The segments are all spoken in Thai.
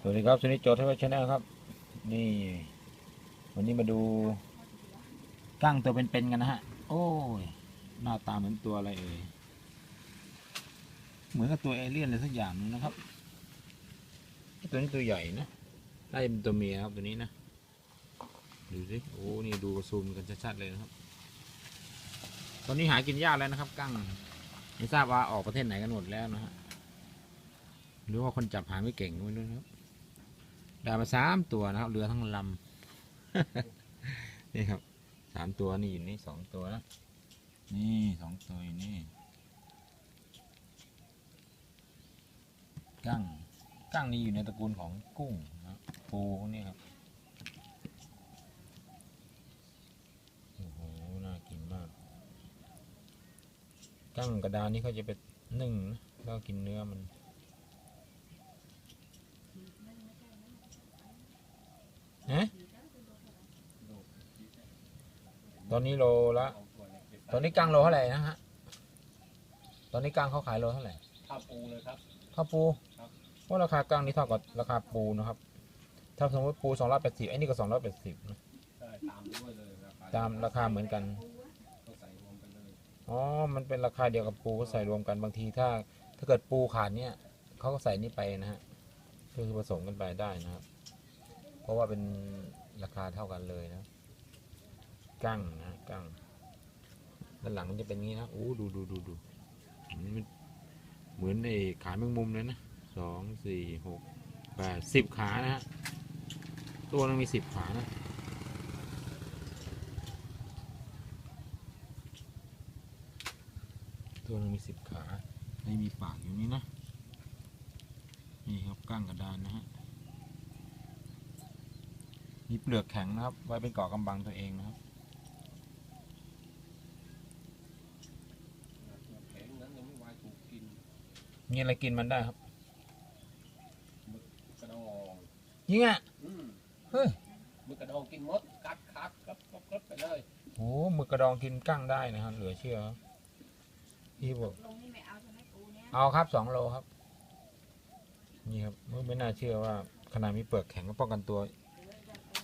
สวัสดีครับสุนิจโจทย์ทวชแนลครับ นี่ วันนี้มาดูกั้งตัวเป็นๆกันนะฮะ โอ้ย หน้าตาเหมือนตัวอะไรเอ่ย เหมือนกับตัวเอเลี่ยนอะไรสักอย่างหนึงนะครับ ตัวนี้ตัวใหญ่นะน่าจะเป็นตัวเมียครับตัวนี้นะ ดูสิ โอ้ นี่ดูซูมกันชัดๆเลยนะครับ ตอนนี้หากินยากแล้วนะครับ กั้ง ไม่ทราบว่าออกประเทศไหนกันหมดแล้วนะฮะหรือว่าคนจับหาไม่เก่งก็ไม่รู้นะครับ ได้มาสามตัวนะครับเรือทั้งลำ นี่ครับสามตัวนี่อยู่นี่สองตัวนะนี่สองตัวอยู่นี่กั้งกั้งนี่อยู่ในตระกูลของกุ้งนะปูนี้ครับโอ้โหน่ากินมากกั้งกระดานนี่เขาจะไปนึ่งนะแล้วกินเนื้อมัน ฮะ ตอนนี้โลละ ตอนนี้กลางโลเท่าไหร่นะฮะ ตอนนี้กลางเขาขายโลเท่าไหร่ข้าวปูเลยครับข้าวปูครับเพราะราคากลางนี่เท่ากับราคาปูนะครับ ถ้าสมมติปูสองร้อยแปดสิบไอ้นี่ก็สองร้อยแปดสิบนะได้ตามด้วยเลยราคาตามราคาเหมือนกันต้องใส่รวมกันเลยอ๋อ มันเป็นราคาเดียวกับปูก็ใส่รวมกันบางทีถ้า ถ้าเกิดปูขาดเนี่ยเขาก็ใส่นี่ไปนะฮะคือผสมกันไปได้นะครับ เพราะว่าเป็นราคาเท่ากันเลยนะ กั้งนะกั้งด้านหลังมันจะเป็นงนี้นะโอ้ดูดูดูดูมันเหมือนไอ้ขาแมงมุมเลยนะสองสี่หกแปดสิบขานะฮะตัวนึงมีสิบขานะตัวนึงมีสิบขาไม่มีปากอยู่นี่นะนี่ครับก้างกระดานนะฮะมีเปลือกแข็งนะครับ ไว้เป็นเกาะกำบังตัวเองนะครับ แข็งนั้นยังไม่วายถูกกิน มีอะไรกินมันได้ครับกระดองยิงอะอืมเฮ้ยมือกระดองกินมดกัดคัดกับกับกับไปเลยโอ้หมึกกระดองกินก้างได้นะครับ เหลือเชื่อครับพี่บอกลงนี่ไม่เอาใช่ไหมปูเนี่ยเอาครับสองโลครับ นี่ครับไม่ไม่น่าเชื่อว่าขนาดมีเปลือกแข็งก็ป้องกันตัว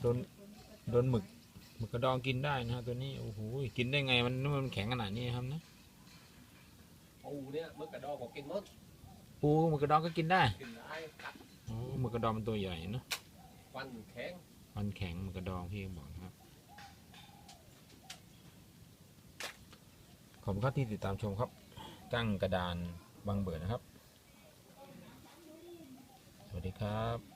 โดนโดนหมึกหมึกกระดองกินได้นะฮะตัวนี้โอ้โหกินได้ไงมันมันแข็งขนาดนี้ครับนะปูเนี่ยมือกระดองก็กินมด ปูหมึกกระดองก็กินได้กินได้กัดโอ้หมึกกระดองมันตัวใหญ่เนอะฟันแข็งมันแข็งหมึกกระดองพี่บอกนะครับขอบคุณครับที่ติดตามชมครับกั้งกระดานบางเบิดนะครับ สวัสดีครับ